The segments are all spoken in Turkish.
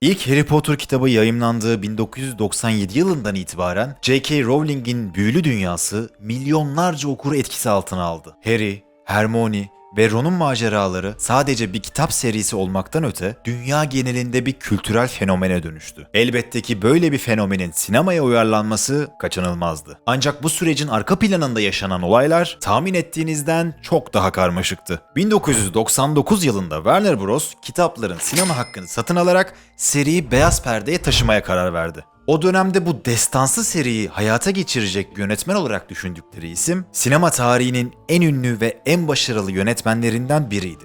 İlk Harry Potter kitabı yayımlandığı 1997 yılından itibaren J.K. Rowling'in büyülü dünyası milyonlarca okuru etkisi altına aldı. Harry, Hermione ve Ron'un maceraları sadece bir kitap serisi olmaktan öte dünya genelinde bir kültürel fenomene dönüştü. Elbette ki böyle bir fenomenin sinemaya uyarlanması kaçınılmazdı. Ancak bu sürecin arka planında yaşanan olaylar tahmin ettiğinizden çok daha karmaşıktı. 1999 yılında Warner Bros. kitapların sinema hakkını satın alarak seriyi beyaz perdeye taşımaya karar verdi. O dönemde bu destansı seriyi hayata geçirecek yönetmen olarak düşündükleri isim, sinema tarihinin en ünlü ve en başarılı yönetmenlerinden biriydi.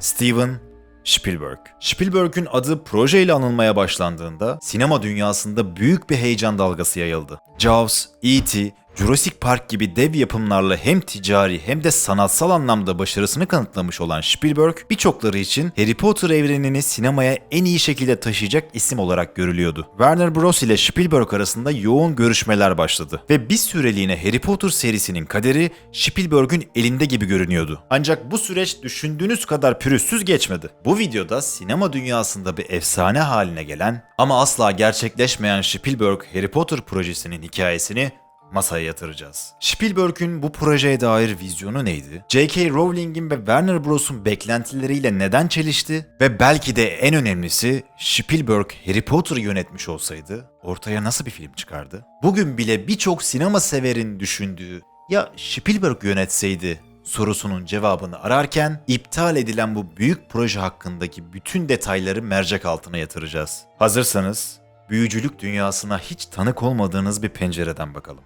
Steven Spielberg. Spielberg'ün adı projeyle anılmaya başlandığında sinema dünyasında büyük bir heyecan dalgası yayıldı. Jaws, E.T., Jurassic Park gibi dev yapımlarla hem ticari hem de sanatsal anlamda başarısını kanıtlamış olan Spielberg, birçokları için Harry Potter evrenini sinemaya en iyi şekilde taşıyacak isim olarak görülüyordu. Warner Bros. ile Spielberg arasında yoğun görüşmeler başladı ve bir süreliğine Harry Potter serisinin kaderi Spielberg'ün elinde gibi görünüyordu. Ancak bu süreç düşündüğünüz kadar pürüzsüz geçmedi. Bu videoda sinema dünyasında bir efsane haline gelen ama asla gerçekleşmeyen Spielberg Harry Potter projesinin hikayesini masaya yatıracağız. Spielberg'ün bu projeye dair vizyonu neydi? J.K. Rowling'in ve Warner Bros'un beklentileriyle neden çelişti? Ve belki de en önemlisi Spielberg Harry Potter'ı yönetmiş olsaydı ortaya nasıl bir film çıkardı? Bugün bile birçok sinema severin düşündüğü ya Spielberg yönetseydi sorusunun cevabını ararken iptal edilen bu büyük proje hakkındaki bütün detayları mercek altına yatıracağız. Hazırsanız büyücülük dünyasına hiç tanık olmadığınız bir pencereden bakalım.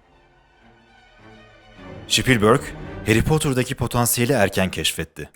Spielberg, Harry Potter'daki potansiyeli erken keşfetti.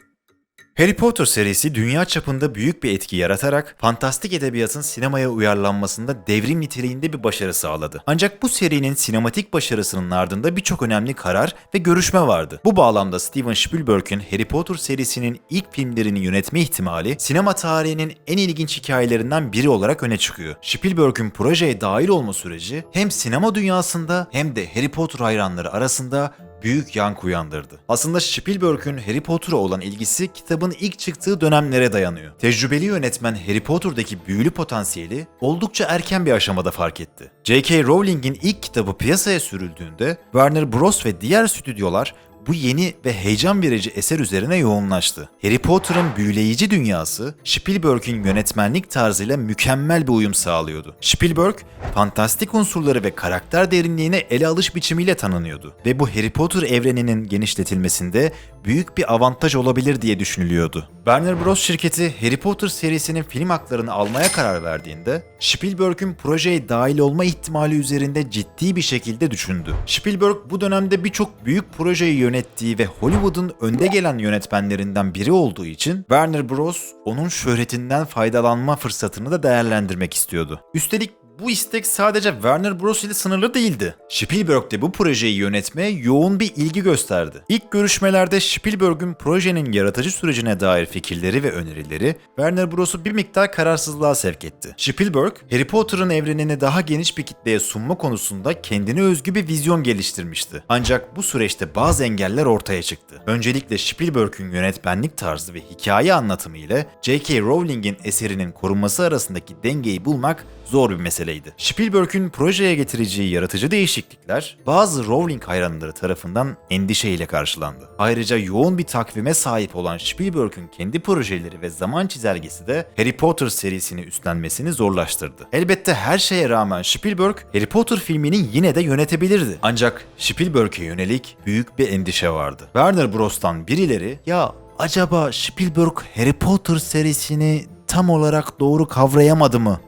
Harry Potter serisi dünya çapında büyük bir etki yaratarak fantastik edebiyatın sinemaya uyarlanmasında devrim niteliğinde bir başarı sağladı. Ancak bu serinin sinematik başarısının ardında birçok önemli karar ve görüşme vardı. Bu bağlamda Steven Spielberg'ün Harry Potter serisinin ilk filmlerini yönetme ihtimali sinema tarihinin en ilginç hikayelerinden biri olarak öne çıkıyor. Spielberg'ün projeye dahil olma süreci hem sinema dünyasında hem de Harry Potter hayranları arasında büyük yankı uyandırdı. Aslında Spielberg'ün Harry Potter'a olan ilgisi kitabın ilk çıktığı dönemlere dayanıyor. Tecrübeli yönetmen Harry Potter'daki büyülü potansiyeli oldukça erken bir aşamada fark etti. J.K. Rowling'in ilk kitabı piyasaya sürüldüğünde Warner Bros. ve diğer stüdyolar bu yeni ve heyecan verici eser üzerine yoğunlaştı. Harry Potter'ın büyüleyici dünyası Spielberg'in yönetmenlik tarzıyla mükemmel bir uyum sağlıyordu. Spielberg, fantastik unsurları ve karakter derinliğine ele alış biçimiyle tanınıyordu ve bu Harry Potter evreninin genişletilmesinde büyük bir avantaj olabilir diye düşünülüyordu. Warner Bros. şirketi Harry Potter serisinin film haklarını almaya karar verdiğinde Spielberg'ün projeye dahil olma ihtimali üzerinde ciddi bir şekilde düşündü. Spielberg bu dönemde birçok büyük projeyi yönettiği ve Hollywood'un önde gelen yönetmenlerinden biri olduğu için Warner Bros. onun şöhretinden faydalanma fırsatını da değerlendirmek istiyordu. Üstelik bu istek sadece Warner Bros. ile sınırlı değildi. Spielberg de bu projeyi yönetmeye yoğun bir ilgi gösterdi. İlk görüşmelerde Spielberg'ün projenin yaratıcı sürecine dair fikirleri ve önerileri Warner Bros'u bir miktar kararsızlığa sevk etti. Spielberg, Harry Potter'ın evrenini daha geniş bir kitleye sunma konusunda kendine özgü bir vizyon geliştirmişti. Ancak bu süreçte bazı engeller ortaya çıktı. Öncelikle Spielberg'ün yönetmenlik tarzı ve hikaye anlatımı ile J.K. Rowling'in eserinin korunması arasındaki dengeyi bulmak zor bir meseleydi. Spielberg'ün projeye getireceği yaratıcı değişiklikler bazı Rowling hayranları tarafından endişeyle karşılandı. Ayrıca yoğun bir takvime sahip olan Spielberg'ün kendi projeleri ve zaman çizelgesi de Harry Potter serisini üstlenmesini zorlaştırdı. Elbette her şeye rağmen Spielberg Harry Potter filmini yine de yönetebilirdi. Ancak Spielberg'e yönelik büyük bir endişe vardı. Warner Bros'tan birileri ya acaba Spielberg Harry Potter serisini tam olarak doğru kavrayamadı mı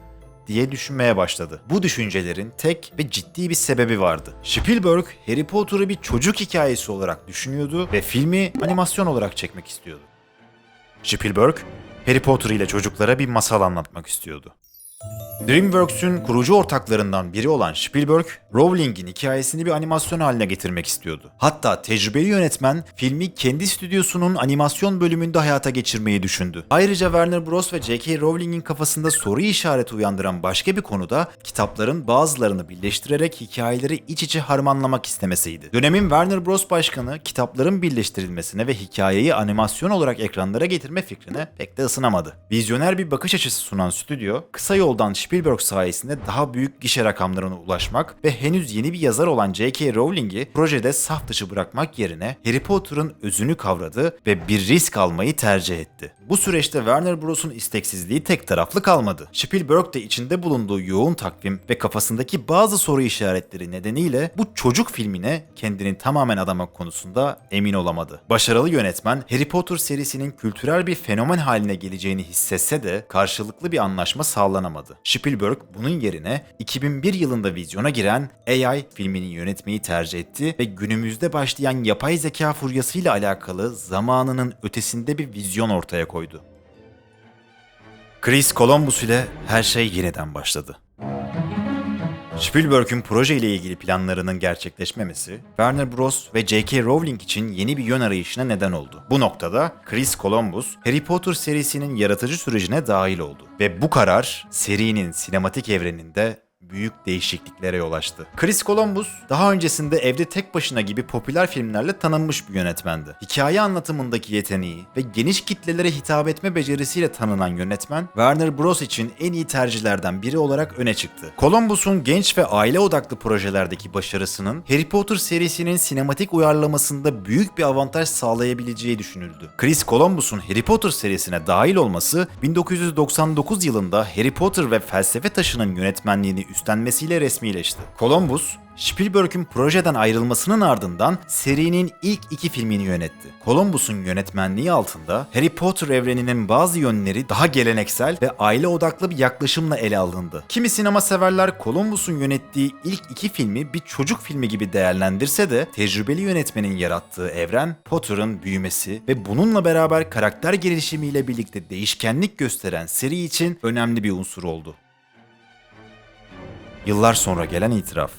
diye düşünmeye başladı. Bu düşüncelerin tek ve ciddi bir sebebi vardı. Spielberg Harry Potter'ı bir çocuk hikayesi olarak düşünüyordu ve filmi animasyon olarak çekmek istiyordu. Spielberg, Harry Potter ile çocuklara bir masal anlatmak istiyordu. DreamWorks'ün kurucu ortaklarından biri olan Spielberg, Rowling'in hikayesini bir animasyon haline getirmek istiyordu. Hatta tecrübeli yönetmen filmi kendi stüdyosunun animasyon bölümünde hayata geçirmeyi düşündü. Ayrıca Warner Bros. ve J.K. Rowling'in kafasında soru işareti uyandıran başka bir konu da kitapların bazılarını birleştirerek hikayeleri iç içe harmanlamak istemesiydi. Dönemin Warner Bros. başkanı kitapların birleştirilmesine ve hikayeyi animasyon olarak ekranlara getirme fikrine pek de ısınamadı. Vizyoner bir bakış açısı sunan stüdyo, kısa yol yoldan Spielberg sayesinde daha büyük gişe rakamlarına ulaşmak ve henüz yeni bir yazar olan J.K. Rowling'i projede saf dışı bırakmak yerine Harry Potter'ın özünü kavradı ve bir risk almayı tercih etti. Bu süreçte Warner Bros'un isteksizliği tek taraflı kalmadı. Spielberg de içinde bulunduğu yoğun takvim ve kafasındaki bazı soru işaretleri nedeniyle bu çocuk filmine kendini tamamen adamak konusunda emin olamadı. Başarılı yönetmen Harry Potter serisinin kültürel bir fenomen haline geleceğini hissetse de karşılıklı bir anlaşma sağlanamadı. Spielberg bunun yerine 2001 yılında vizyona giren AI filmini yönetmeyi tercih etti ve günümüzde başlayan yapay zeka furyasıyla alakalı zamanının ötesinde bir vizyon ortaya koydu. Chris Columbus ile her şey yeniden başladı. Spielberg'ün proje ile ilgili planlarının gerçekleşmemesi, Warner Bros. ve J.K. Rowling için yeni bir yön arayışına neden oldu. Bu noktada Chris Columbus, Harry Potter serisinin yaratıcı sürecine dahil oldu. Ve bu karar serinin sinematik evreninde büyük değişikliklere yol açtı. Chris Columbus daha öncesinde Evde Tek Başına gibi popüler filmlerle tanınmış bir yönetmendi. Hikaye anlatımındaki yeteneği ve geniş kitlelere hitap etme becerisiyle tanınan yönetmen Warner Bros için en iyi tercihlerden biri olarak öne çıktı. Columbus'un genç ve aile odaklı projelerdeki başarısının Harry Potter serisinin sinematik uyarlamasında büyük bir avantaj sağlayabileceği düşünüldü. Chris Columbus'un Harry Potter serisine dahil olması 1999 yılında Harry Potter ve Felsefe Taşı'nın yönetmenliğini üstlenmesiyle resmileşti. Columbus, Spielberg'ün projeden ayrılmasının ardından serinin ilk iki filmini yönetti. Columbus'un yönetmenliği altında Harry Potter evreninin bazı yönleri daha geleneksel ve aile odaklı bir yaklaşımla ele alındı. Kimi sinema severler Columbus'un yönettiği ilk iki filmi bir çocuk filmi gibi değerlendirse de tecrübeli yönetmenin yarattığı evren Potter'ın büyümesi ve bununla beraber karakter gelişimiyle birlikte değişkenlik gösteren seri için önemli bir unsur oldu. Yıllar sonra gelen itiraf.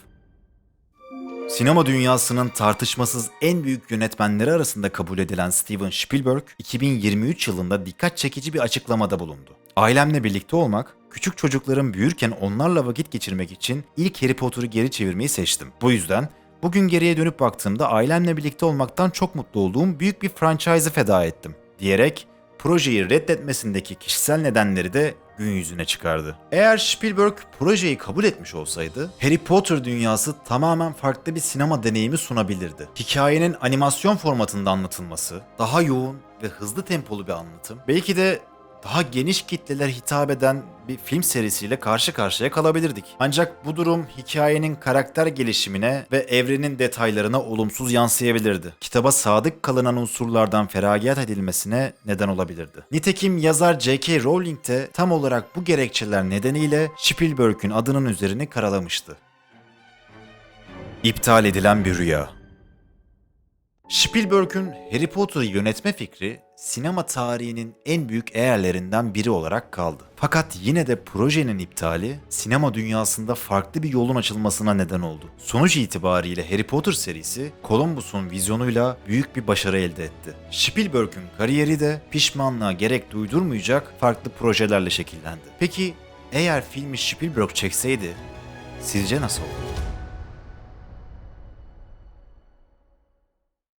Sinema dünyasının tartışmasız en büyük yönetmenleri arasında kabul edilen Steven Spielberg, 2023 yılında dikkat çekici bir açıklamada bulundu. Ailemle birlikte olmak, küçük çocukların büyürken onlarla vakit geçirmek için ilk Harry Potter'ı geri çevirmeyi seçtim. Bu yüzden bugün geriye dönüp baktığımda ailemle birlikte olmaktan çok mutlu olduğum büyük bir franchise'ı feda ettim diyerek projeyi reddetmesindeki kişisel nedenleri de gün yüzüne çıkardı. Eğer Spielberg projeyi kabul etmiş olsaydı, Harry Potter dünyası tamamen farklı bir sinema deneyimi sunabilirdi. Hikayenin animasyon formatında anlatılması, daha yoğun ve hızlı tempolu bir anlatım, belki de daha geniş kitleler hitap eden bir film serisiyle karşı karşıya kalabilirdik. Ancak bu durum hikayenin karakter gelişimine ve evrenin detaylarına olumsuz yansıyabilirdi. Kitaba sadık kalınan unsurlardan feragat edilmesine neden olabilirdi. Nitekim yazar J.K. Rowling de tam olarak bu gerekçeler nedeniyle Spielberg'ün adının üzerini karalamıştı. İptal edilen bir rüya. Spielberg'ün Harry Potter'ı yönetme fikri sinema tarihinin en büyük eğerlerinden biri olarak kaldı. Fakat yine de projenin iptali sinema dünyasında farklı bir yolun açılmasına neden oldu. Sonuç itibariyle Harry Potter serisi Columbus'un vizyonuyla büyük bir başarı elde etti. Spielberg'ün kariyeri de pişmanlığa gerek duydurmayacak farklı projelerle şekillendi. Peki eğer filmi Spielberg çekseydi sizce nasıl olurdu?